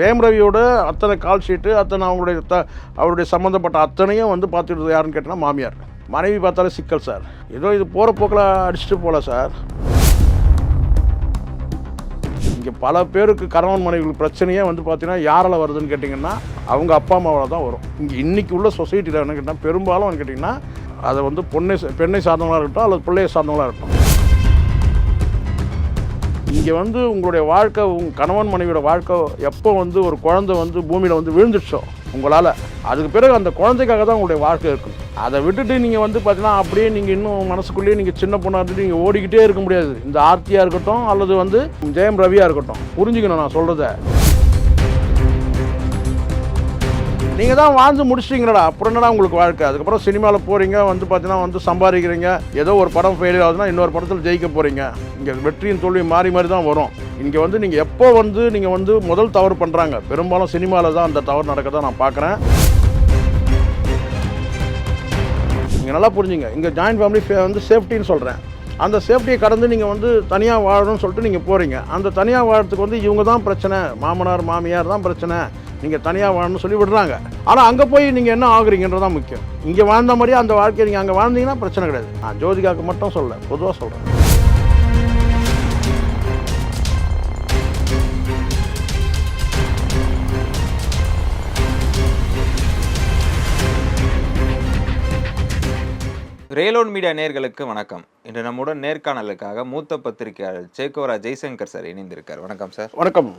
ஜெயம் ரவியோட அத்தனை கால் ஷீட்டு அத்தனை அவங்களுடைய த அவருடைய சம்மந்தப்பட்ட அத்தனையும் வந்து பார்த்துட்டு யாருன்னு கேட்டால் மாமியார். மனைவி பார்த்தாலே சிக்கல் சார் ஏதோ இது போகிற போக்கில் அடிச்சுட்டு போகல சார் இங்கே பல பேருக்கு கணவன் மனைவிகள் பிரச்சனையே வந்து பார்த்தீங்கன்னா யாரால் வருதுன்னு கேட்டிங்கன்னா அவங்க அப்பா அம்மாவால் தான் வரும். இங்கே இன்றைக்கி உள்ள சொசைட்டியில் என்ன கேட்டால் பெரும்பாலும் கேட்டிங்கன்னா அதை வந்து பொண்ணை பெண்ணை சார்ந்தவங்களாக இருக்கட்டும் அல்லது பிள்ளையை சார்ந்தவங்களாக இருக்கட்டும். இங்கே வந்து உங்களுடைய வாழ்க்கை உங்கள் கணவன் மனைவியோட வாழ்க்கை எப்போ வந்து ஒரு குழந்தை வந்து பூமியில் வந்து விழுந்துடுச்சோ உங்களால் அதுக்கு பிறகு அந்த குழந்தைக்காக தான் உங்களுடைய வாழ்க்கை இருக்கும். அதை விட்டுட்டு நீங்கள் வந்து பார்த்தீங்கன்னா அப்படியே நீங்கள் இன்னும் மனசுக்குள்ளேயே நீங்கள் சின்ன பொண்ணாக இருந்துட்டு நீங்கள் ஓடிக்கிட்டே இருக்க முடியாது. இந்த ஆர்த்தியாக இருக்கட்டும் அல்லது வந்து ஜெயம் ரவியாக இருக்கட்டும். புரிஞ்சுக்கணும் நான் சொல்கிறத நீங்கள் தான் வாழ்ந்து முடிச்சிட்டீங்களா அப்புறம் என்னடா உங்களுக்கு வாழ்க்கை? அதுக்கப்புறம் சினிமாவில் போகிறீங்க வந்து பார்த்தீங்கன்னா வந்து சம்பாதிக்கிறீங்க. ஏதோ ஒரு படம் ஃபெயிலியர் ஆகுதுன்னா இன்னொரு படத்தில் ஜெயிக்க போகிறீங்க இங்கே வெற்றியின் தோல்வி மாறி மாறி தான் வரும். இங்கே வந்து நீங்கள் எப்போ வந்து நீங்கள் வந்து முதல் தவறு பண்ணுறாங்க பெரும்பாலும் சினிமாவில் தான் அந்த தவறு நடக்கதான் நான் பார்க்குறேன் நீங்கள் நல்லா புரிஞ்சுங்க. இங்கே ஜாயின்ட் ஃபேமிலி வந்து சேஃப்டின்னு சொல்கிறேன் அந்த சேஃப்டியை கடந்து நீங்கள் வந்து தனியாக வாழணும்னு சொல்லிட்டு நீங்கள் போகிறீங்க அந்த தனியாக வாழறதுக்கு வந்து இவங்க தான் பிரச்சனை. மாமனார் மாமியார் தான் பிரச்சனை. நீங்கள் தனியாக வாழணும்னு சொல்லி விடுறாங்க. ஆனால் அங்கே போய் நீங்கள் என்ன ஆகுறீங்கன்றது தான் முக்கியம். இங்கே வாழ்ந்த மாதிரியே அந்த வாழ்க்கையை நீங்கள் அங்கே வாழ்ந்தீங்கன்னா பிரச்சனை கிடையாது. நான் ஜோதிகாவுக்கு மட்டும் சொல்ல பொதுவாக சொல்கிறேன் ரேலோன் மீடியா நேர்களுக்கு வணக்கம். இன்று நம்முடன் நேர்காணலுக்காக மூத்த பத்திரிகையாளர் சேகோரா ஜெய்சங்கர் சார் இணைந்திருக்கார். வணக்கம் சார். வணக்கம்.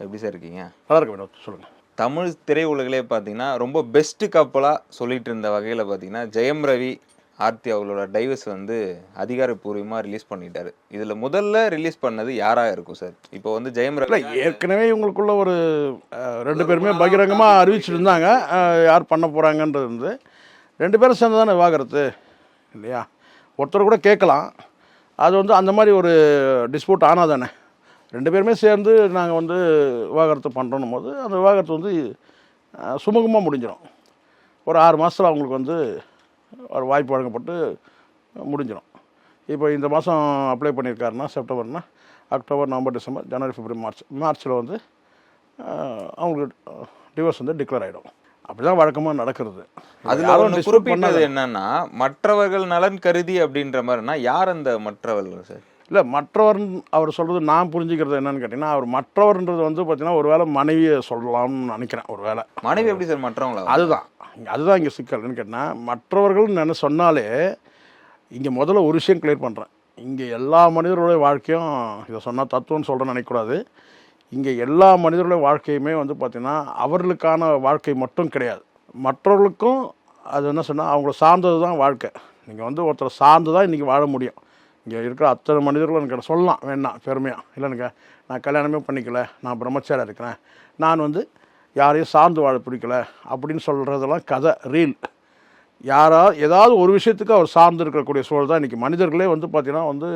எப்படி சார் இருக்கீங்க? நல்லா இருக்க வினோத் சொல்லுங்கள் தமிழ் திரையுலகிலே பார்த்தீங்கன்னா ரொம்ப பெஸ்ட் கப்பலாக சொல்லிட்டு இருந்த வகையில் பார்த்தீங்கன்னா ஜெயம் ரவி ஆர்த்தி அவங்களோட டைவர்ஸ் வந்து அதிகாரப்பூர்வமாக ரிலீஸ் பண்ணிட்டாரு. இதில் முதல்ல ரிலீஸ் பண்ணது யாராக இருக்கும் சார்? இப்போ வந்து ஜெயம் ரவி ஏற்கனவே இவங்களுக்குள்ள ஒரு ரெண்டு பேருமே பகிரங்கமாக அறிவிச்சிட்டு இருந்தாங்க அஹ், யார் பண்ண போகிறாங்கன்றது வந்து ரெண்டு பேரும் சேர்ந்து தானே விவாகரத்து இல்லையா? ஒருத்தர் கூட கேட்கலாம். அது வந்து அந்த மாதிரி ஒரு டிஸ்பியூட் ஆனால் தானே ரெண்டு பேருமே சேர்ந்து நாங்கள் வந்து விவாகரத்து பண்ணுறோம் போது அந்த விவாகரத்து வந்து சுமூகமாக முடிஞ்சிடும் ஒரு ஆறு மாதத்தில் அவங்களுக்கு வந்து ஒரு வாய்ப்பு வழங்கப்பட்டு முடிஞ்சிடும் இப்போ இந்த மாதம் அப்ளை பண்ணியிருக்காருன்னா செப்டம்பர்னா அக்டோபர் நவம்பர் டிசம்பர் ஜனவரி பிப்ரவரி மார்ச் மார்ச்சில் வந்து அவங்களுக்கு டிவோர்ஸ் வந்து டிக்ளேர் ஆகிடும் அப்படி தான் வழக்கமாக நடக்கிறது. அதில் யாரும் ஒன்று குறிப்பிட்டது என்னன்னா மற்றவர்கள் நலன் கருதி அப்படின்ற மாதிரினா யார் அந்த மற்றவர்கள் சார்? இல்லை மற்றவர் அவர் சொல்கிறது நான் புரிஞ்சுக்கிறது என்னன்னு கேட்டிங்கன்னா அவர் மற்றவர்ன்றது வந்து பார்த்தீங்கன்னா ஒரு வேளை மனைவியை சொல்லலாம்னு நினைக்கிறேன் ஒரு வேளை மனைவி எப்படி சார் மற்றவங்களா? அதுதான். இங்க அதுதான் இங்கே சிக்கல்னு கேட்டால் மற்றவர்கள் என்ன சொன்னாலே இங்கே முதல்ல ஒரு விஷயம் கிளியர் பண்ணுறேன் இங்கே எல்லா மனிதர்களுடைய வாழ்க்கையும் இதை சொன்னால் தத்துவம்னு சொல்கிறேன்னு நினைக்கக்கூடாது. இங்கே எல்லா மனிதர்களுடைய வாழ்க்கையுமே வந்து பார்த்திங்கன்னா அவர்களுக்கான வாழ்க்கை மட்டும் கிடையாது. மற்றவர்களுக்கும் அது என்ன சொன்னால் அவங்கள சார்ந்தது தான் வாழ்க்கை. நீங்கள் வந்து ஒருத்தர் சார்ந்து தான் இன்றைக்கி வாழ முடியும். இங்கே இருக்கிற அத்தனை மனிதர்களும் எனக்கு சொல்லலாம் வேணாம் பெருமையாக இல்லைனுங்க நான் கல்யாணமே பண்ணிக்கல நான் பிரம்மச்சாரியாக இருக்கிறேன். நான் வந்து யாரையும் சார்ந்து வாழ பிடிக்கல அப்படின்னு சொல்கிறதெல்லாம் கதை ரீல் யாரா ஏதாவது ஒரு விஷயத்துக்கு அவர் சார்ந்து இருக்கக்கூடிய சூழல் தான் இன்றைக்கி மனிதர்களே வந்து பார்த்திங்கன்னா வந்து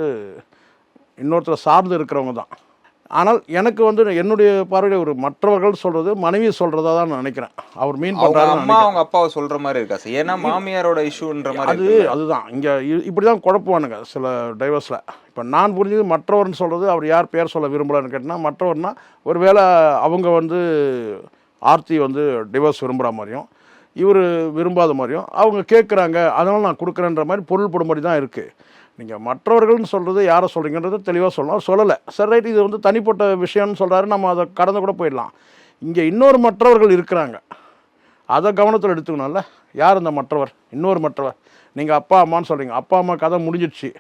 இன்னொருத்தரை சார்ந்து இருக்கிறவங்க தான். ஆனால் எனக்கு வந்து என்னுடைய பார்வையில் ஒரு மற்றவர்கள் சொல்கிறது மனைவி சொல்கிறதா தான் நான் நினைக்கிறேன். அவர் மீன் பண்ணுறாரு அம்மா அவங்க அப்பாவை சொல்ற மாதிரி இருக்கா சார்? ஏன்னா மாமியாரோட இஷ்யூன்ற மாதிரி அது? அதுதான். இங்கே இப்படி தான் குழப்புவானுங்க சில டைவர்ஸில் இப்போ நான் புரிஞ்சது மற்றவர்னு சொல்கிறது அவர் யார் பேர் சொல்ல விரும்பலன்னு கேட்டினா மற்றவர்னா ஒருவேளை அவங்க வந்து ஆர்த்தி வந்து டிவோர்ஸ் விரும்புகிற மாதிரியும் இவர் விரும்பாத மாதிரியும் அவங்க கேட்குறாங்க அதனால் நான் கொடுக்குறேன்ற மாதிரி பொருள் படும்படி தான் இருக்குது நீங்கள் மற்றவர்கள்னு சொல்கிறது யாரை சொல்கிறீங்கன்றது தெளிவாக சொல்லலாம். அவர் சொல்லலை. சரி ரைட். இது வந்து தனிப்பட்ட விஷயம்னு சொல்கிறாரு நம்ம அதை கடந்து கூட போயிடலாம். இங்கே இன்னொரு மற்றவர்கள் இருக்கிறாங்க. அதை கவனத்தில் எடுத்துக்கணும்ல. யார் இந்த மற்றவர்? இன்னொரு மற்றவர். நீங்கள் அப்பா அம்மான்னு சொல்கிறீங்க அப்பா அம்மா கதை முடிஞ்சிடுச்சு.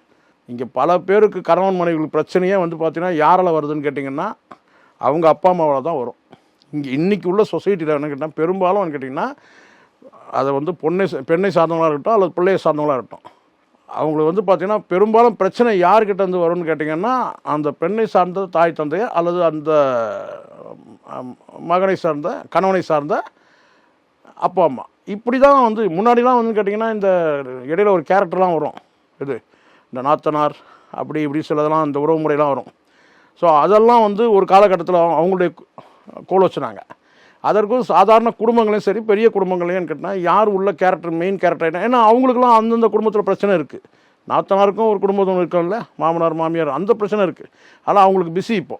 இங்கே பல பேருக்கு கணவன் மனைவிகளுக்கு பிரச்சனையே வந்து பார்த்தீங்கன்னா யாரால் வருதுன்னு கேட்டிங்கன்னா அவங்க அப்பா அம்மாவால் தான் வரும். இங்கே இன்றைக்கி உள்ள சொசைட்டியில் என்ன கேட்டால் பெரும்பாலும் கேட்டிங்கன்னா அதை வந்து பொண்ணை பெண்ணை சார்ந்தவங்களாக இருக்கட்டும் அல்லது பிள்ளையை சார்ந்தவங்களாக இருக்கட்டும். அவங்களுக்கு வந்து பார்த்தீங்கன்னா பெரும்பாலும் பிரச்சனை யார்கிட்ட இருந்து வரும்னு கேட்டிங்கன்னா அந்த பெண்ணை சார்ந்த தாய் தந்தையர் அல்லது அந்த மகனை சார்ந்த கணவனை சார்ந்த அப்பா அம்மா. இப்படி தான் வந்து முன்னாடிலாம் வந்து கேட்டிங்கன்னா இந்த இடையில ஒரு கேரக்டர்லாம் வரும். இது இந்த நாத்தனார் அப்படி இப்படி சிலதெல்லாம் இந்த உறவு முறையெல்லாம் வரும். ஸோ அதெல்லாம் வந்து ஒரு காலகட்டத்தில் அவங்களுடைய கோல் வச்சுனாங்க. அதற்கும் சாதாரண குடும்பங்களையும் சரி பெரிய குடும்பங்களையும் கேட்டால் யார் உள்ள கேரக்டர் மெயின் கேரக்டர் ஏன்னா அவங்களுக்குலாம் அந்தந்த குடும்பத்தில் பிரச்சனை இருக்குது நாத்தனாருக்கும் ஒரு குடும்பத்தில் இருக்கும்ல மாமனார் மாமியார் அந்த பிரச்சனை இருக்குது ஆனால் அவங்களுக்கு பிஸி இப்போ.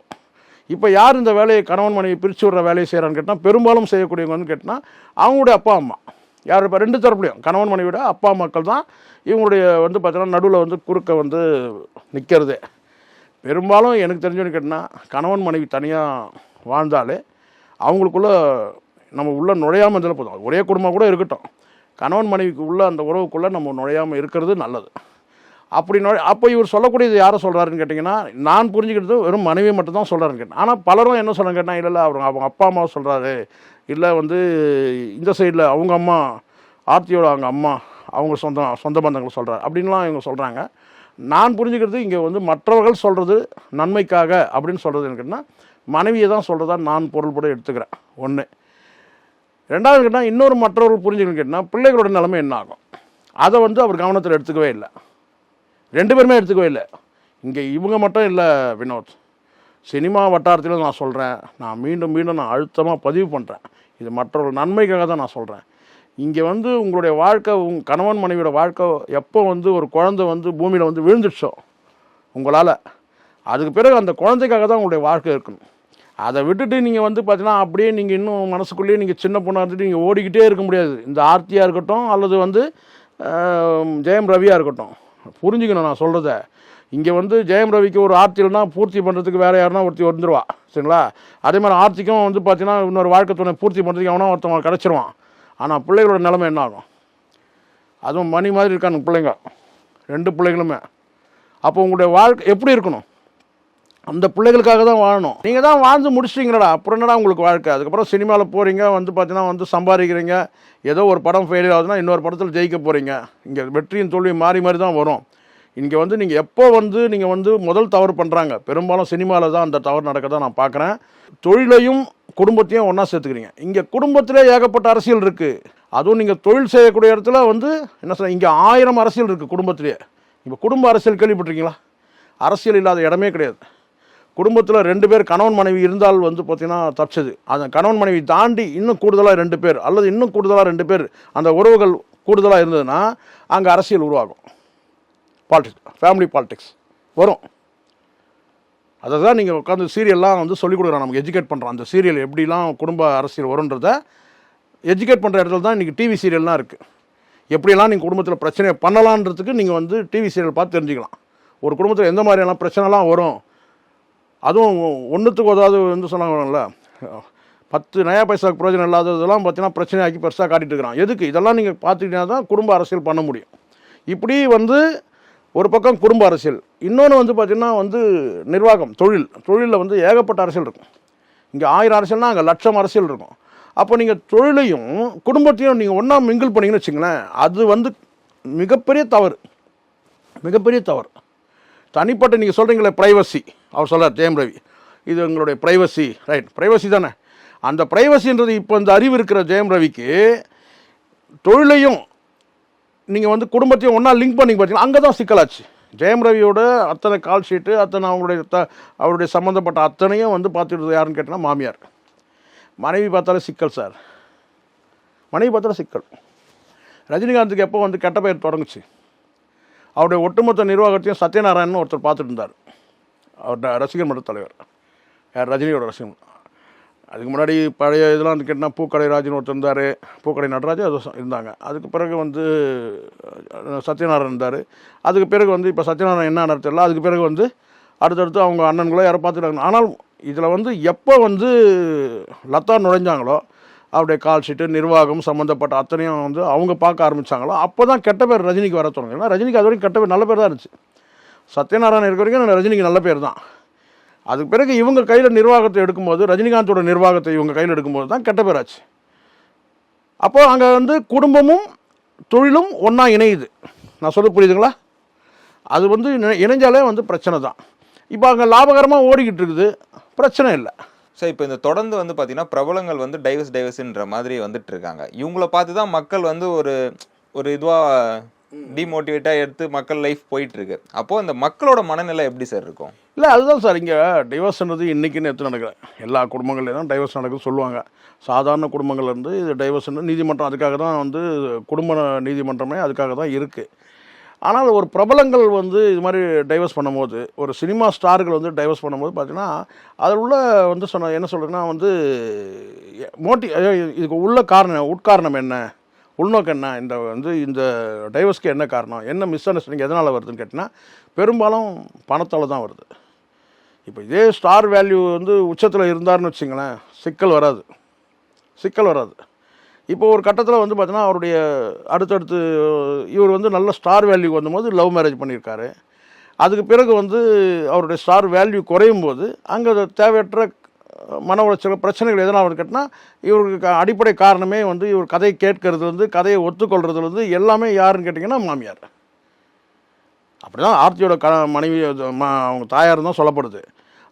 இப்போ யார் இந்த வேலையை கணவன் மனைவி பிரித்து விடுற வேலையை செய்கிறான்னு கேட்டால் பெரும்பாலும் செய்யக்கூடியவங்க வந்து கேட்டால் அவங்களுடைய அப்பா அம்மா. யார் இப்போ ரெண்டு தரப்புலையும். கணவன் மனைவியோட அப்பா மக்கள் தான் இவங்களுடைய வந்து பார்த்தீங்கன்னா நடுவில் வந்து குறுக்க வந்து நிற்கிறது பெரும்பாலும் எனக்கு தெரிஞ்சவனு கேட்டால் கணவன் மனைவி தனியாக வாழ்ந்தாலே அவங்களுக்குள்ள நம்ம உள்ளே நுழையாமல் இருந்தாலும் போதும். ஒரே குடும்பம் கூட இருக்கட்டும். கணவன் மனைவிக்கு உள்ள அந்த உறவுக்குள்ளே நம்ம நுழையாமல் இருக்கிறது நல்லது. அப்படி நுழை அப்போ இவர் சொல்லக்கூடியது யாரை சொல்கிறாருன்னு கேட்டிங்கன்னா நான் புரிஞ்சுக்கிறது வெறும் மனைவி மட்டும் தான் சொல்கிறாருன்னு கேட்டேன். ஆனால் பலரும் என்ன சொல்கிறாங்க கேட்டால் இல்லை இல்லை அவர் அவங்க அப்பா அம்மா சொல்கிறாரு இல்லை வந்து இந்த சைடில் அவங்க அம்மா ஆர்த்தியோட அவங்க அம்மா அவங்க சொந்த சொந்த பந்தங்களை சொல்கிறார் அப்படின்லாம் இவங்க சொல்கிறாங்க நான் புரிஞ்சுக்கிறது இங்கே வந்து மற்றவர்கள் சொல்கிறது நன்மைக்காக அப்படின்னு சொல்கிறது எனக்குன்னா மனைவியை தான் சொல்கிறதா நான் பொருள்பட எடுத்துக்கிறேன். ஒன்று ரெண்டாவது கேட்டால் இன்னொரு மற்றவர்கள் புரிஞ்சுக்கணும் கேட்டால் பிள்ளைகளோட நிலைமை என்ன ஆகும்? அதை வந்து அவர் கவனத்தில் எடுத்துக்கவே இல்லை. ரெண்டு பேருமே எடுத்துக்கவே இல்லை. இங்கே இவங்க மட்டும் இல்லை வினோத். சினிமா வட்டாரத்தில் நான் சொல்கிறேன் நான் மீண்டும் மீண்டும் நான் அழுத்தமாக பதிவு பண்ணுறேன் இது மற்றவர்கள் நன்மைக்காக தான் நான் சொல்கிறேன் இங்கே வந்து உங்களுடைய வாழ்க்கை உங் கணவன் மனைவியோட வாழ்க்கை எப்போ வந்து ஒரு குழந்தை வந்து பூமியில் வந்து விழுந்துடுச்சோ உங்களால் அதுக்கு பிறகு அந்த குழந்தைக்காக தான் உங்களுடைய வாழ்க்கை இருக்கணும். அதை விட்டுட்டு நீங்கள் வந்து பார்த்தீங்கன்னா அப்படியே நீங்கள் இன்னும் மனசுக்குள்ளேயே நீங்கள் சின்ன பொண்ணாக இருந்துட்டு நீங்கள் ஓடிக்கிட்டே இருக்க முடியாது. இந்த ஆர்த்தியாக இருக்கட்டும் அல்லது வந்து ஜெயம் ரவியாக இருக்கட்டும். புரிஞ்சுக்கணும் நான் சொல்கிறத இங்கே வந்து ஜெயம் ரவிக்கு ஒரு ஆர்த்தியில்னா பூர்த்தி பண்ணுறதுக்கு வேறு யாருன்னா ஒருத்தி வந்துருவா. சரிங்களா? அதே மாதிரி ஆர்த்திக்கும் வந்து பார்த்தீங்கன்னா இன்னொரு வாழ்க்கை துணை பூர்த்தி பண்ணுறதுக்கு எவனோ ஒருத்தவங்க கிடச்சிருவான். ஆனால் பிள்ளைகளோட நிலைமை என்ன ஆகும்? அதுவும் மணி மாதிரி இருக்கானுங்க பிள்ளைங்க. ரெண்டு பிள்ளைகளுமே. அப்போ உங்களுடைய வாழ்க்கை எப்படி இருக்கணும்? அந்த பிள்ளைகளுக்காக தான் வாழணும். நீங்கள் தான் வாழ்ந்து முடிச்சிட்டீங்களடா. அப்புறம் என்னடா உங்களுக்கு வாழ்க்கை? அதுக்கப்புறம் சினிமாவில் போகிறீங்க வந்து பார்த்தீங்கன்னா வந்து சம்பாதிக்கிறீங்க. ஏதோ ஒரு படம் ஃபெயிலியர் ஆகுதுன்னா இன்னொரு படத்தில் ஜெயிக்க போகிறீங்க இங்கே வெற்றியும் தோல்வி மாறி மாறி தான் வரும். இங்கே வந்து நீங்கள் எப்போ வந்து நீங்கள் வந்து முதல் தவறு பண்ணுறாங்க பெரும்பாலும் சினிமாவில் தான் அந்த தவறு நடக்க தான் நான் பார்க்குறேன் தொழிலையும் குடும்பத்தையும் ஒன்றா சேர்த்துக்கிறீங்க. இங்கே குடும்பத்திலே ஏகப்பட்ட அரசியல் இருக்குது அதுவும் நீங்கள் தொழில் செய்யக்கூடிய இடத்துல வந்து என்ன சொல்ல இங்கே ஆயிரம் அரசியல் இருக்குது குடும்பத்திலேயே இப்போ குடும்ப அரசியல் கேள்விப்பட்டிருக்கீங்களா? அரசியல் இல்லாத இடமே கிடையாது. குடும்பத்தில் ரெண்டு பேர் கணவன் மனைவி இருந்தால் வந்து பார்த்திங்கன்னா தப்பிச்சது அந்த கணவன் மனைவி தாண்டி இன்னும் கூடுதலாக ரெண்டு பேர் அல்லது இன்னும் கூடுதலாக ரெண்டு பேர் அந்த உறவுகள் கூடுதலாக இருந்ததுன்னா அங்கே அரசியல் உருவாகும். பாலிடிக்ஸ் ஃபேமிலி பாலிடிக்ஸ் வரும். அதை தான் நீங்கள் உட்காந்து சீரியல்லாம் வந்து சொல்லிக் கொடுக்குறோம் நமக்கு எஜுகேட் பண்ணுறோம் அந்த சீரியல் எப்படிலாம் குடும்ப அரசியல் வரும்ன்றத எஜுகேட் பண்ணுற இடத்துல தான் இன்றைக்கி டிவி சீரியல்லாம் இருக்குது எப்படியெல்லாம் நீங்கள் குடும்பத்தில் பிரச்சனையை பண்ணலான்றதுக்கு நீங்கள் வந்து டிவி சீரியல் பார்த்து தெரிஞ்சுக்கலாம். ஒரு குடும்பத்தில் எந்த மாதிரியெல்லாம் பிரச்சனைலாம் வரும்? அதுவும் ஒன்றுத்துக்கு உதாவது வந்து சொன்னாங்கல்ல பத்து நயா பைசாவுக்கு பிரயோஜனம் இல்லாததெல்லாம் பார்த்தீங்கன்னா பிரச்சனையாக்கி பெருசாக காட்டிகிட்டு இருக்கிறான் எதுக்கு? இதெல்லாம் நீங்கள் பார்த்துக்கிட்டீங்கன்னா தான் குடும்ப அரசியல் பண்ண முடியும். இப்படி வந்து ஒரு பக்கம் குடும்ப அரசியல் இன்னொன்று வந்து பார்த்திங்கன்னா வந்து நிர்வாகம் தொழில். தொழிலில் வந்து ஏகப்பட்ட அரசியல் இருக்கும். இங்கே ஆயிரம் அரசியல்னால் அங்கே லட்சம் அரசியல் இருக்கும். அப்போ நீங்கள் தொழிலையும் குடும்பத்தையும் நீங்கள் ஒன்றா மிங்கிள் பண்ணீங்கன்னு வச்சுங்களேன் அது வந்து மிகப்பெரிய தவறு. மிகப்பெரிய தவறு. தனிப்பட்ட நீங்கள் சொல்கிறீங்களே ப்ரைவசி அவர் சொல்கிறார் ஜெயம் ரவி. இது எங்களுடைய ப்ரைவசி ரைட் ப்ரைவசி தானே? அந்த ப்ரைவசின்றது இப்போ இந்த அறிவு இருக்கிற ஜெயம் ரவிக்கு தொழிலையும் நீங்கள் வந்து குடும்பத்தையும் ஒன்றா லிங்க் பண்ணி பார்த்தீங்கன்னா அங்கே தான் சிக்கலாச்சு. ஜெயம் ரவியோட அத்தனை கால் ஷீட்டு அத்தனை அவங்களுடைய த அவருடைய சம்மந்தப்பட்ட அத்தனையும் வந்து பார்த்துட்டு யாருன்னு கேட்டிங்கன்னா மாமியார். மனைவி பார்த்தாலே சிக்கல் சார். மனைவி பார்த்தாலே சிக்கல். ரஜினிகாந்துக்கு எப்போ வந்து கெட்ட பெயர் தொடங்குச்சு? அவருடைய ஒட்டுமொத்த நிர்வாகத்தையும் சத்யநாராயணன் ஒருத்தர் பார்த்துட்டு இருந்தார் அவர் ரசிகர் மன்ற தலைவர். யார்? ரஜினியோட ரசிகர் அதுக்கு முன்னாடி பழைய இதெல்லாம் வந்து கேட்டால் பூக்கடை ராஜன் ஒருத்தர் இருந்தார். பூக்கடை நடராஜன் அது இருந்தாங்க. அதுக்கு பிறகு வந்து சத்யநாராயணன் இருந்தார். அதுக்கு பிறகு வந்து இப்போ சத்யநாராயணன் என்ன நடத்தல அதுக்கு பிறகு வந்து அடுத்தடுத்து அவங்க அண்ணன்களோ யாரோ பார்த்துட்டாங்க ஆனால் இதில் வந்து எப்போ வந்து லதா நுழைஞ்சாங்களோ அவருடைய கால் ஷீட்டு நிர்வாகம் சம்மந்தப்பட்ட அத்தனையும் வந்து அவங்க பார்க்க ஆரம்பிச்சாங்களோ அப்போ தான் கெட்ட பேர் ரஜினிக்கு வர தொடங்கும் ஏன்னா ரஜினிக்கு அது வரைக்கும் கெட்ட பேர் நல்ல பேர் தான் இருந்துச்சு. சத்யநாராயணன் இருக்க வரைக்கும் ரஜினிக்கு நல்ல பேர் தான். அதுக்கு பிறகு இவங்க கையில் நிர்வாகத்தை எடுக்கும்போது ரஜினிகாந்தோட நிர்வாகத்தை இவங்க கையில் எடுக்கும்போது தான் கெட்ட பேராச்சு அப்போ அங்கே வந்து குடும்பமும் தொழிலும் ஒன்றா இணையுது. நான் சொல்ல புரியுதுங்களா? அது வந்து இணைஞ்சாலே வந்து பிரச்சனை தான். இப்போ அங்கே லாபகரமாக ஓடிக்கிட்டு இருக்குது. பிரச்சனை இல்லை. ஸோ இப்போ இந்த தொடர்ந்து வந்து பார்த்தீங்கன்னா பிரபலங்கள் வந்து டைவர்ஸ் டைவர்ஸ்ன்ற மாதிரி வந்துட்டு இருக்காங்க இவங்கள பார்த்து தான் மக்கள் வந்து ஒரு ஒரு இதுவாக டிமோட்டிவேட்டாக எடுத்து மக்கள் லைஃப் போயிட்டு இருக்கு அப்போ இந்த மக்களோட மனநிலை எப்படி சார் இருக்கும்? இல்லை அதுதான் சார் இங்கே டைவர்ஸ்ன்றது இன்றைக்கின்னு எடுத்து நடக்குது எல்லா குடும்பங்கள்லையும் தான் டைவர்ஸ் நடக்குது சொல்லுவாங்க. சாதாரண குடும்பங்கள்ல இருந்து இது டைவர்ஸ்னு நீதிமன்றம் அதுக்காக தான் வந்து குடும்ப நீதிமன்றமே அதுக்காக தான் இருக்குது ஆனால் ஒரு பிரபலங்கள் வந்து இது மாதிரி டைவர்ஸ் பண்ணும்போது ஒரு சினிமா ஸ்டார்கள் வந்து டைவர்ஸ் பண்ணும்போது பார்த்தீங்கன்னா அதில் உள்ள வந்து சொன்ன என்ன சொல்கிறேன்னா வந்து மோட்டி இதுக்கு உள்ள காரணம் உட்காரணம் என்ன உள்நோக்கம் என்ன இந்த வந்து இந்த டைவர்ஸ்க்கு என்ன காரணம் என்ன மிஸ் அண்டர்ஸ்டாண்டிங் எதனால் வருதுன்னு கேட்டிங்கன்னா பெரும்பாலும் பணத்தால் தான் வருது. இப்போ இதே ஸ்டார் வேல்யூ வந்து உச்சத்தில் இருந்தாருன்னு வச்சுங்களேன் சிக்கல் வராது. சிக்கல் வராது. இப்போ ஒரு கட்டத்தில் வந்து பார்த்தீங்கன்னா அவருடைய அடுத்தடுத்து இவர் வந்து நல்ல ஸ்டார் வேல்யூ வந்தபோது லவ் மேரேஜ் பண்ணியிருக்காரு. அதுக்கு பிறகு வந்து அவருடைய ஸ்டார் வேல்யூ குறையும் போது அங்கே தேவையற்ற மன உளைச்சல் பிரச்சனைகள் எதனால் அவர் கேட்டால் இவருக்கு அடிப்படை காரணமே வந்து இவர் கதையை கேட்கறதுலேருந்து கதையை ஒத்துக்கொள்றது எல்லாமே யாருன்னு கேட்டிங்கன்னா மாமியார். அப்படிதான் ஆர்த்தியோட க மனைவி அவங்க தாயார் தான் சொல்லப்படுது.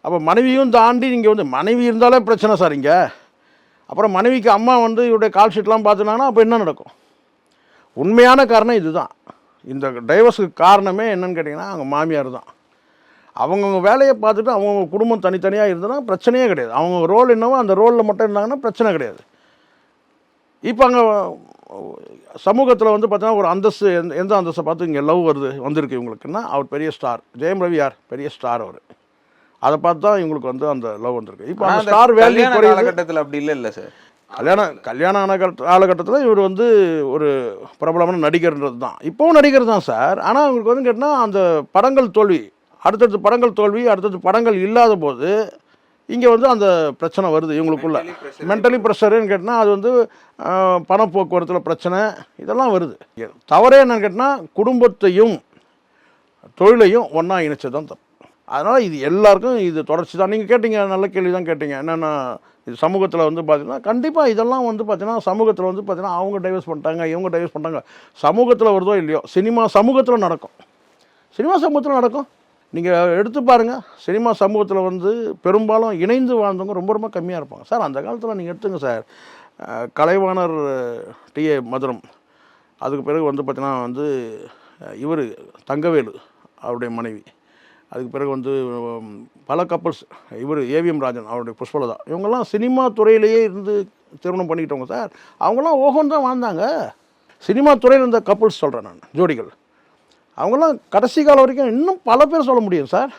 அப்போ மனைவியும் தாண்டி நீங்கள் வந்து மனைவி இருந்தாலே பிரச்சனை சார் இங்கே. அப்புறம் மனைவிக்கு அம்மா வந்து இவருடைய கால் ஷீட்லாம் பார்த்துனாங்கன்னா அப்போ என்ன நடக்கும்? உண்மையான காரணம் இதுதான். இந்த டைவர்ஸுக்கு காரணமே என்னன்னு கேட்டிங்கன்னா அவங்க மாமியார் தான். அவங்கவுங்க வேலையை பார்த்துட்டு அவங்கவுங்க குடும்பம் தனித்தனியாக இருந்ததுன்னா பிரச்சனையே கிடையாது. அவங்க ரோல் என்னவோ அந்த ரோலில் மட்டும் இருந்தாங்கன்னா பிரச்சனை கிடையாது. இப்போ அங்கே சமூகத்தில் வந்து பார்த்தீங்கன்னா ஒரு அந்தஸ்து எந்த எந்த அந்தஸ்தை பார்த்து இங்கே லவ் வருது வந்திருக்கு இவங்களுக்குன்னா அவர் பெரிய ஸ்டார் ஜெயம் ரவி யார்? பெரிய ஸ்டார் அவர். அதை பார்த்து தான் இவங்களுக்கு வந்து அந்த லவ் வந்திருக்கு. இப்போ அந்த ஸ்டார் வேல்யூ காலகட்டத்துல அப்படி இல்ல இல்ல சார் கல்யாணம் கல்யாணம் ஆன காலத்து- காலகட்டத்தில் இவர் வந்து ஒரு பிரபலமான நடிகர்ன்றது தான். இப்போவும் நடிகர் தான் சார் ஆனால் அவங்களுக்கு வந்து கேட்டால் அந்த படங்கள் தோல்வி அடுத்தடுத்து படங்கள் தோல்வி அடுத்தடுத்து படங்கள் இல்லாத போது இங்கே வந்து அந்த பிரச்சனை வருது இவங்களுக்குள்ள. மென்டலி ப்ரெஷருன்னு கேட்டால் அது வந்து பண போக்குவரத்தில் பிரச்சனை இதெல்லாம் வருது. தவறே என்னன்னு கேட்டால் குடும்பத்தையும் தொழிலையும் ஒன்றா இணைச்சது தான் தப்பு. அதனால் இது எல்லாருக்கும் இது தொடர்ச்சி தான். நீங்கள் கேட்டீங்க நல்ல கேள்வி தான் கேட்டீங்க. என்னென்னா இது சமூகத்தில் வந்து பார்த்திங்கன்னா கண்டிப்பாக இதெல்லாம் வந்து பார்த்தீங்கன்னா சமூகத்தில் வந்து பார்த்திங்கன்னா அவங்க டைவர்ஸ் பண்ணிட்டாங்க இவங்க டைவர்ஸ் பண்ணிட்டாங்க. சமூகத்தில் வருதோ இல்லையோ சினிமா சமூகத்தில் நடக்கும். சினிமா சமூகத்தில் நடக்கும். நீங்கள் எடுத்து பாருங்கள் சினிமா சமூகத்தில் வந்து பெரும்பாலும் இணைந்து வாழ்ந்தவங்க ரொம்ப ரொம்ப கம்மியாக இருப்பாங்க. சார் அந்த காலத்தில் நீங்கள் எடுத்துங்க சார். கலைவாணர் டிஏ மதுரம் அதுக்கு பிறகு வந்து பார்த்தீங்கன்னா வந்து இவர் தங்கவேலு அவருடைய மனைவி. அதுக்கு பிறகு வந்து பல கப்பல்ஸ் இவர் ஏவிஎம் ராஜன் அவருடைய புஷ்பலதா இவங்கெல்லாம் சினிமா துறையிலேயே இருந்து திருமணம் பண்ணிக்கிட்டவங்க சார் அவங்களாம் ஓஹோன்னு தான் வாழ்ந்தாங்க. சினிமா துறையில் இருந்த கப்பல்ஸ் சொல்கிறேன் நான் ஜோடிகள். அவங்கெல்லாம் கடைசி காலம் வரைக்கும் இன்னும் பல பேர் சொல்ல முடியும் சார்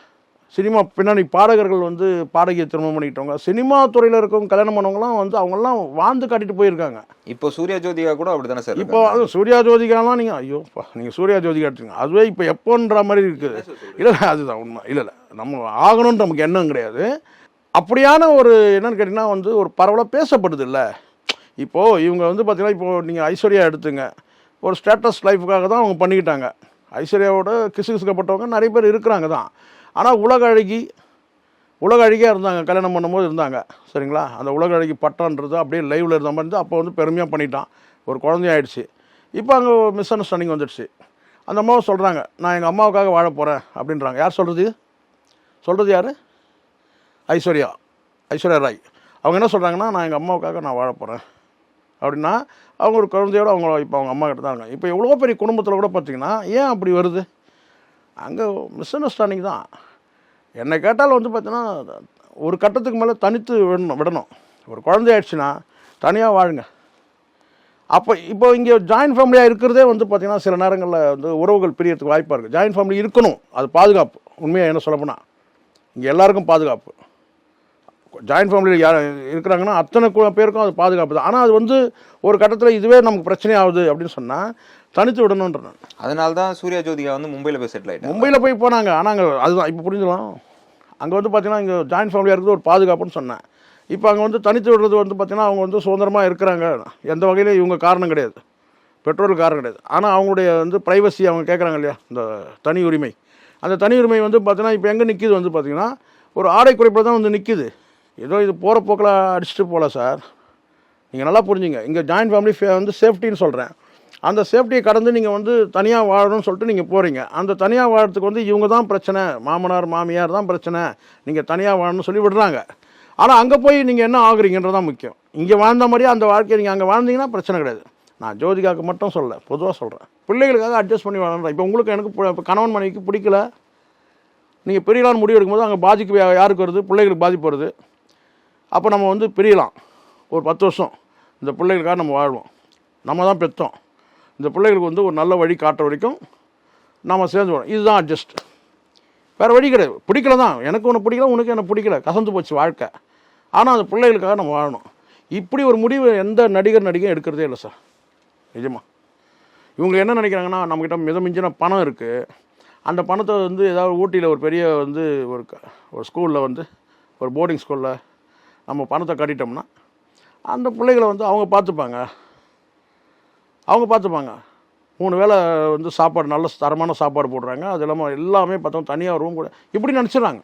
சினிமா பின்னணி பாடகர்கள் வந்து பாடகியை திருமணம் பண்ணிக்கிட்டவங்க சினிமா துறையில் இருக்கவங்க கல்யாணம் பண்ணவங்கலாம் வந்து அவங்கெல்லாம் வாழ்ந்து காட்டிட்டு போயிருக்காங்க. இப்போ சூர்யா ஜோதிகா கூட அப்படித்தானே சார் இப்போ அது சூர்யா ஜோதிகாலாம் நீங்கள் ஐயோப்பா நீங்கள் சூர்யா ஜோதிகா எடுத்துங்க அதுவே இப்போ எப்போன்ற மாதிரி இருக்குது இல்லை இல்லை அதுதான் உண்மை. இல்லை இல்லை நம்ம ஆகணும்னு நமக்கு எண்ணம் கிடையாது. அப்படியான ஒரு என்னன்னு கேட்டிங்கன்னா வந்து ஒரு பரவலாக பேசப்படுது இல்லை. இப்போது இவங்க வந்து பார்த்தீங்கன்னா இப்போது நீங்கள் ஐஸ்வர்யா எடுத்துங்க. ஒரு ஸ்டேட்டஸ் லைஃபுக்காக தான் அவங்க பண்ணிக்கிட்டாங்க. ஐஸ்வர்யாவோட கிசு கிசுக்கப்பட்டவங்க நிறைய பேர் இருக்கிறாங்க தான். ஆனால் உலக அழகி உலக அழகியாக இருந்தாங்க கல்யாணம் பண்ணும்போது இருந்தாங்க. சரிங்களா? அந்த உலக அழகி பட்டம்ன்றது அப்படியே லைவில் இருந்த மாதிரி இருந்து அப்போ வந்து பெருமையாக பண்ணிட்டான். ஒரு குழந்தையாயிடுச்சு இப்போ அங்கே மிஸ் அண்டர்ஸ்டாண்டிங் வந்துடுச்சு. அந்த அம்மாவை சொல்கிறாங்க நான் எங்கள் அம்மாவுக்காக வாழ போகிறேன் அப்படின்றாங்க. யார் சொல்கிறது சொல்கிறது யார்? ஐஸ்வர்யா. ஐஸ்வர்யா ராய். அவங்க என்ன சொல்கிறாங்கன்னா நான் எங்கள் அம்மாவுக்காக நான் வாழ போகிறேன் அப்படின்னா அவங்க ஒரு குழந்தையோட அவங்க இப்போ அவங்க அம்மா கிட்ட தான் இருக்காங்க. இப்போ எவ்வளோ பெரிய குடும்பத்தில் கூட பார்த்தீங்கன்னா ஏன் அப்படி வருது? அங்கே மிஸ் அண்டர்ஸ்டாண்டிங் தான். என்னை கேட்டாலும் வந்து பார்த்தீங்கன்னா ஒரு கட்டத்துக்கு மேலே தனித்து விடணும் விடணும். ஒரு குழந்தையாயிடுச்சுன்னா தனியாக வாழுங்க. அப்போ இப்போ இங்கே ஜாயின்ட் ஃபேமிலியாக இருக்கிறதே வந்து பார்த்திங்கன்னா சில நேரங்களில் வந்து உறவுகள் பிரியறதுக்கு வாய்ப்பாக இருக்குது ஜாயின்ட் ஃபேமிலி இருக்கணும். அது பாதுகாப்பு. உண்மையாக என்ன சொல்லப்போனால் இங்கே எல்லாருக்கும் பாதுகாப்பு. ஜாயின்ட் ஃபேமிலியில் யார் இருக்கிறாங்கன்னா அத்தனை பேருக்கும் அது பாதுகாப்பு தான். ஆனால் அது வந்து ஒரு கட்டத்தில் இதுவே நமக்கு பிரச்சனை ஆகுது அப்படின்னு சொன்னால் தனித்து விடணுன்ற நான். அதனால தான் சூர்யா ஜோதிகா வந்து மும்பைல போய் செட்டில் ஆயிட்டாங்க. மும்பையில் போய் போனாங்க. ஆனால் அங்கே அதுதான் இப்போ புரிஞ்சுக்கலாம். அங்கே வந்து பார்த்தீங்கன்னா இங்கே ஜாயின்ட் ஃபேமிலியாக இருக்கிறது ஒரு பாதுகாப்புன்னு சொன்னேன். இப்போ அங்கே வந்து தனித்து விடுறது வந்து பார்த்தீங்கன்னா அவங்க வந்து சுதந்திரமாக இருக்கிறாங்க. எந்த வகையிலும் இவங்க காரணம் கிடையாது. பெட்ரோல் காரணம் கிடையாது. ஆனால் அவங்களுடைய வந்து ப்ரைவசி அவங்க கேட்குறாங்க இல்லையா? இந்த தனி உரிமை. அந்த தனி உரிமை வந்து பார்த்தீங்கன்னா இப்போ எங்கே நிற்கிது வந்து பார்த்தீங்கன்னா ஒரு ஆடை குறைப்பில் தான் வந்து நிற்கிது ஏதோ இது போகிற போக்கில் அடிச்சுட்டு போகல சார். நீங்கள் நல்லா புரிஞ்சுங்க. இங்கே ஜாயின்ட் ஃபேமிலி வந்து சேஃப்டின்னு சொல்கிறேன் அந்த சேஃப்டியை கடந்து நீங்கள் வந்து தனியாக வாழணும்னு சொல்லிட்டு நீங்கள் போகிறீங்க அந்த தனியாக வாழறதுக்கு வந்து இவங்க தான் பிரச்சனை. மாமனார் மாமியார் தான் பிரச்சனை. நீங்கள் தனியாக வாழணும்னு சொல்லி விடுறாங்க. ஆனால் அங்கே போய் நீங்கள் என்ன ஆகுறீங்கன்றது தான் முக்கியம். இங்கே வாழ்ந்த மாதிரியே அந்த வாழ்க்கையை நீங்கள் அங்கே வாழ்ந்தீங்கன்னா பிரச்சனை கிடையாது. நான் ஜோதிகாவுக்கு மட்டும் சொல்ல பொதுவாக சொல்கிறேன் பிள்ளைகளுக்காக அட்ஜஸ்ட் பண்ணி வாழணும் இப்போ உங்களுக்கு எனக்கு பு- கணவன் மனைவிக்கு பிடிக்கல. நீங்கள் பிரியலான்னு முடிவு எடுக்கும்போது அங்கே பாதிக்கு யாருக்கு வருது? பிள்ளைகளுக்கு பாதிப்பு வருது. அப்போ நம்ம வந்து பிரியலாம். ஒரு பத்து வருஷம். இந்த பிள்ளைகளுக்காக நம்ம வாழ்வோம். நம்ம தான் பெற்றோம். இந்த பிள்ளைகளுக்கு வந்து ஒரு நல்ல வழி காட்டுற வரைக்கும் நாம் சேர்ந்து போகணும் இதுதான் அட்ஜஸ்ட் வேறு வழி கிடையாது. பிடிக்கல தான் எனக்கு ஒன்று பிடிக்கல உனக்கு என்ன பிடிக்கல? கசந்து போச்சு வாழ்க்கை. ஆனால் அந்த பிள்ளைகளுக்காக நம்ம வாழணும். இப்படி ஒரு முடிவு எந்த நடிகர் நடிகையும் எடுக்கிறதே இல்லை சார். நிஜமா. இவங்க என்ன நினைக்கிறாங்கன்னா நம்மக்கிட்ட மிதமிஞ்சின பணம் இருக்குது அந்த பணத்தை வந்து ஏதாவது ஊட்டியில் ஒரு பெரிய வந்து ஒரு க- ஒரு ஸ்கூலில் வந்து ஒரு போர்டிங் ஸ்கூலில் நம்ம பணத்தை கட்டிட்டோம்னா அந்த பிள்ளைகளை வந்து அவங்க பார்த்துப்பாங்க. அவங்க பார்த்துப்பாங்க. மூணு வேளை வந்து சாப்பாடு நல்ல தரமான சாப்பாடு போடுறாங்க. அது இல்லாமல் எல்லாமே பார்த்தோம் தனியாக ரூம் கூட. இப்படி நினச்சிடுறாங்க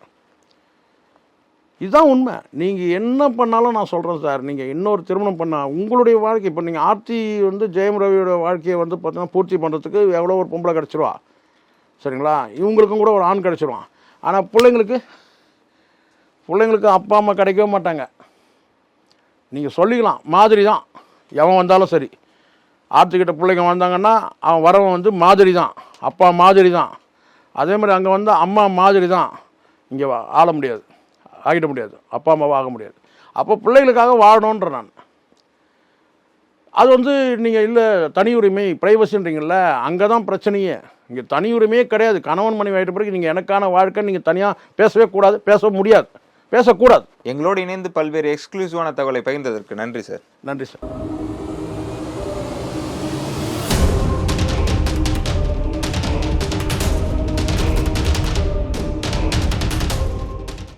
இதுதான் உண்மை. நீங்கள் என்ன பண்ணாலும் நான் சொல்கிறேன் சார். நீங்கள் இன்னொரு திருமணம் பண்ணால் உங்களுடைய வாழ்க்கை இப்போ நீங்கள் ஆர்த்தி வந்து ஜெயம் ரவியோட வாழ்க்கையை வந்து பார்த்தீங்கன்னா பூர்த்தி பண்ணுறதுக்கு எவ்வளோ ஒரு பொம்பளை கிடச்சிருவா? சரிங்களா? இவங்களுக்கும் கூட ஒரு ஆண் கிடச்சிருவான். ஆனால் பிள்ளைங்களுக்கு பிள்ளைங்களுக்கு அப்பா அம்மா கிடைக்கவே மாட்டாங்க. நீங்கள் சொல்லிக்கலாம். மாதிரி தான் எவன் வந்தாலும் சரி. ஆற்றுக்கிட்ட பிள்ளைங்க வந்தாங்கன்னா அவன் வரவன் வந்து மாதிரி தான் அப்பா மாதிரி தான் அதே மாதிரி அங்கே வந்து அம்மா மாதிரி தான் இங்கே ஆள முடியாது. ஆகிட முடியாது. அப்பா அம்மாவை ஆக முடியாது. அப்போ பிள்ளைகளுக்காக வாழணுன்ற நான். அது வந்து நீங்கள் இல்லை தனி உரிமை ப்ரைவசின்றீங்கல்ல அங்கே தான் பிரச்சனையே. இங்கே தனி உரிமையே கிடையாது. கணவன் மனைவி ஆகிட்ட பிறகு நீங்கள் எனக்கான வாழ்க்கை நீங்கள் தனியாக பேசவே கூடாது பேச முடியாது. பேசக்கூடாது. எங்களோடு இணைந்து பல்வேறு எக்ஸ்க்ளூசிவான தகவலை பகிர்ந்ததற்கு நன்றி சார் நன்றி சார்